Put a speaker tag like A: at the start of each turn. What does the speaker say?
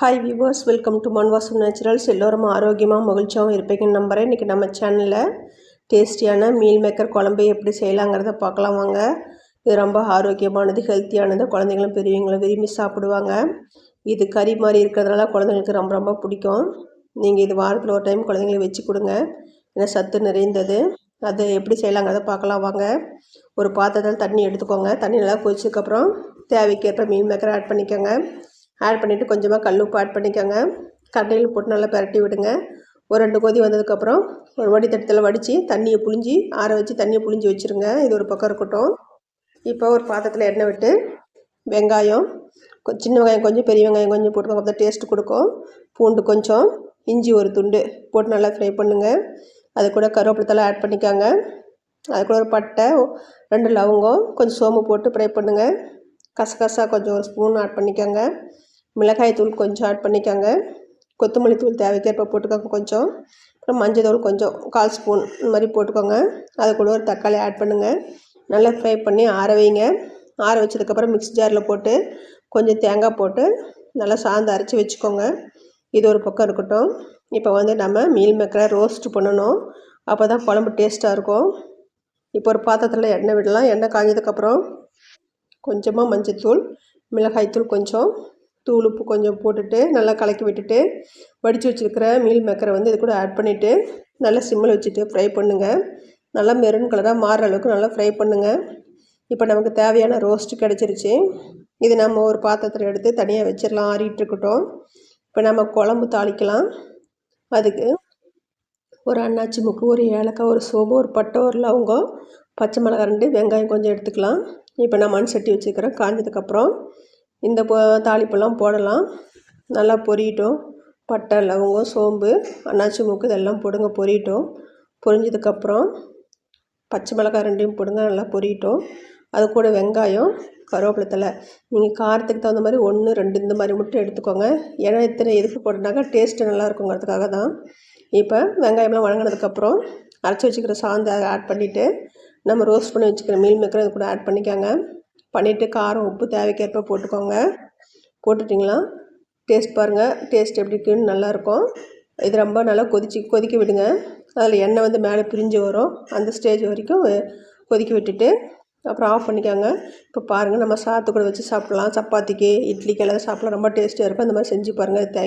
A: Hi viewers welcome to Manvasu naturals எல்லோரும் ஆரோக்கியமாக மகிழ்ச்சியாகவும் இருப்பீங்கன்னு நம்புகிறேன் இன்றைக்கி நம்ம சேனலில் டேஸ்டியான மீல் மேக்கர் குழம்பு எப்படி செய்யலாங்கிறத பார்க்கலாம் வாங்க. இது ரொம்ப ஆரோக்கியமானது ஹெல்த்தியானது குழந்தைங்களும் பெரியவங்களும் விரும்பி சாப்பிடுவாங்க. இது கறி மாதிரி இருக்கிறதுனால குழந்தைங்களுக்கு ரொம்ப ரொம்ப பிடிக்கும். நீங்கள் இது வாரத்தில் ஒரு டைம் குழந்தைங்களுக்கு வச்சு கொடுங்க. ஏன்னா சத்து நிறைந்தது. அது எப்படி செய்யலாங்கிறத பார்க்கலாம் வாங்க. ஒரு பாத்திரத்தில் தண்ணி எடுத்துக்கோங்க. தண்ணி நல்லா கொதிச்சதுக்கப்புறம் தேவைக்கேற்ப மீன் மேக்கரை ஆட் பண்ணிக்கோங்க. ஆட் பண்ணிவிட்டு கொஞ்சமாக கல் உப்பு ஆட் பண்ணிக்கோங்க. கடையில் போட்டு நல்லா பரட்டி விடுங்க. ஒரு ரெண்டு கொதி வந்ததுக்கப்புறம் ஒரு வடித்தட்டத்தில் வடித்து தண்ணியை புழிஞ்சி ஆற வச்சு தண்ணியை புழிஞ்சி வச்சுருங்க. இது ஒரு பக்கம் இருக்கட்டும். இப்போ ஒரு பாத்திரத்தில் எண்ணெய் விட்டு வெங்காயம் சின்ன வெங்காயம் கொஞ்சம் பெரிய வெங்காயம் கொஞ்சம் போட்டுக்கோங்க அப்போ டேஸ்ட் கொடுக்கும். பூண்டு கொஞ்சம் இஞ்சி ஒரு துண்டு போட்டு நல்லா ஃப்ரை பண்ணுங்கள் அது கூட கருவேப்பிலை ஆட் பண்ணிக்காங்க. அது கூட ஒரு பட்டை ரெண்டு லவங்கம் கொஞ்சம் சோம்பு போட்டு ஃப்ரை பண்ணுங்கள் கசகசா கொஞ்சம் ஒரு ஸ்பூன் ஆட் பண்ணிக்கோங்க. மிளகாய் தூள் கொஞ்சம் ஆட் பண்ணிக்கோங்க. கொத்தமல்லி தூள் தேவைக்கேற்ப போட்டுக்கோங்க கொஞ்சம். அப்புறம் மஞ்சள் தூள் கொஞ்சம் கால் ஸ்பூன் இந்த மாதிரி போட்டுக்கோங்க. அது கூட ஒரு தக்காளி ஆட் பண்ணுங்கள் நல்லா ஃப்ரை பண்ணி ஆற வைங்க. ஆற வச்சதுக்கப்புறம் மிக்ஸி ஜாரில் போட்டு கொஞ்சம் தேங்காய் போட்டு நல்லா சாந்து அரைச்சி வச்சுக்கோங்க. இது ஒரு பக்கம் இருக்கட்டும். இப்போ வந்து நம்ம மீல் மேக்கரை ரோஸ்ட் பண்ணணும். அப்போ தான் குழம்பு டேஸ்ட்டாக இருக்கும். இப்போ ஒரு பாத்திரத்தில் எண்ணெய் விடலாம். எண்ணெய் காஞ்சதுக்கப்புறம் கொஞ்சமாக மஞ்சள் மிளகாய்த்தூள் கொஞ்சம் தூள் உப்பு கொஞ்சம் போட்டுட்டு நல்லா கலக்கி விட்டுட்டு வடித்து வச்சுருக்கிற மீல் மேக்கரை வந்து இது கூட ஆட் பண்ணிவிட்டு நல்லா சிம்மில் வச்சுட்டு ஃப்ரை பண்ணுங்கள் நல்லா மெரூன் கலராக மாறுற அளவுக்கு நல்லா ஃப்ரை பண்ணுங்கள் இப்போ நமக்கு தேவையான ரோஸ்ட் கிடச்சிருச்சு. இது நம்ம ஒரு பாத்திரத்தில் எடுத்து தனியாக வச்சிடலாம் ஆறிட்டு இருக்கட்டும். இப்போ நம்ம குழம்பு தாளிக்கலாம். அதுக்கு ஒரு அண்ணாச்சி முக்கு ஒரு ஏலக்காய் ஒரு சோம்பு ஒரு பட்டை ஒரு லவங்கம் பச்சை மிளகா ரெண்டு வெங்காயம் கொஞ்சம் எடுத்துக்கலாம். இப்போ நான் மண் சட்டி வச்சுக்கிறேன் காஞ்சதுக்கப்புறம் இந்த தாளிப்பெல்லாம் போடலாம். நல்லா பொரியட்டும் பட்டை லவங்கம் சோம்பு அன்னாச்சி மூக்கு இதெல்லாம் போடுங்க. பொரியட்டும் பொரிஞ்சதுக்கப்புறம் பச்சை மிளகாய் ரெண்டையும் போடுங்க. நல்லா பொரியட்டும் அது கூட வெங்காயம் கருவேப்பிலை தலை நீங்கள் காரத்துக்கு தகுந்த மாதிரி ஒன்று ரெண்டு இந்த மாதிரி மட்டும் எடுத்துக்கோங்க. ஏன்னா இத்தனை எதுக்கு போட்டனாக்கா டேஸ்ட்டு நல்லா இருக்குங்கிறதுக்காக தான். இப்போ வெங்காயம்லாம் வழங்கினதுக்கப்புறம் அரைச்சி வச்சுக்கிற சாந்தை ஆட் பண்ணிவிட்டு நம்ம ரோஸ்ட் பண்ணி வச்சுக்கிற மீல் மேக்கரை இது கூட ஆட் பண்ணிக்கோங்க. பண்ணிவிட்டு காரம் உப்பு தேவைக்கேற்ப போட்டுக்கோங்க. போட்டுட்டிங்களா? டேஸ்ட் பாருங்கள் டேஸ்ட் எப்படி இருக்குன்னு நல்லாயிருக்கும். இது ரொம்ப நல்லா கொதிச்சு கொதிக்க விடுங்க. அதில் எண்ணெய் வந்து மேலே பிரிஞ்சு வரும். அந்த ஸ்டேஜ் வரைக்கும் கொதிக்க விட்டுட்டு அப்புறம் ஆஃப் பண்ணிக்கோங்க. இப்போ பாருங்கள் நம்ம சாத்து கூட வச்சு சாப்பிட்லாம். சப்பாத்திக்கு இட்லிக்கு எல்லாம் சாப்பிட்லாம். ரொம்ப டேஸ்ட்டாக இருக்கும். அந்த மாதிரி செஞ்சு பாருங்கள் தேங்க்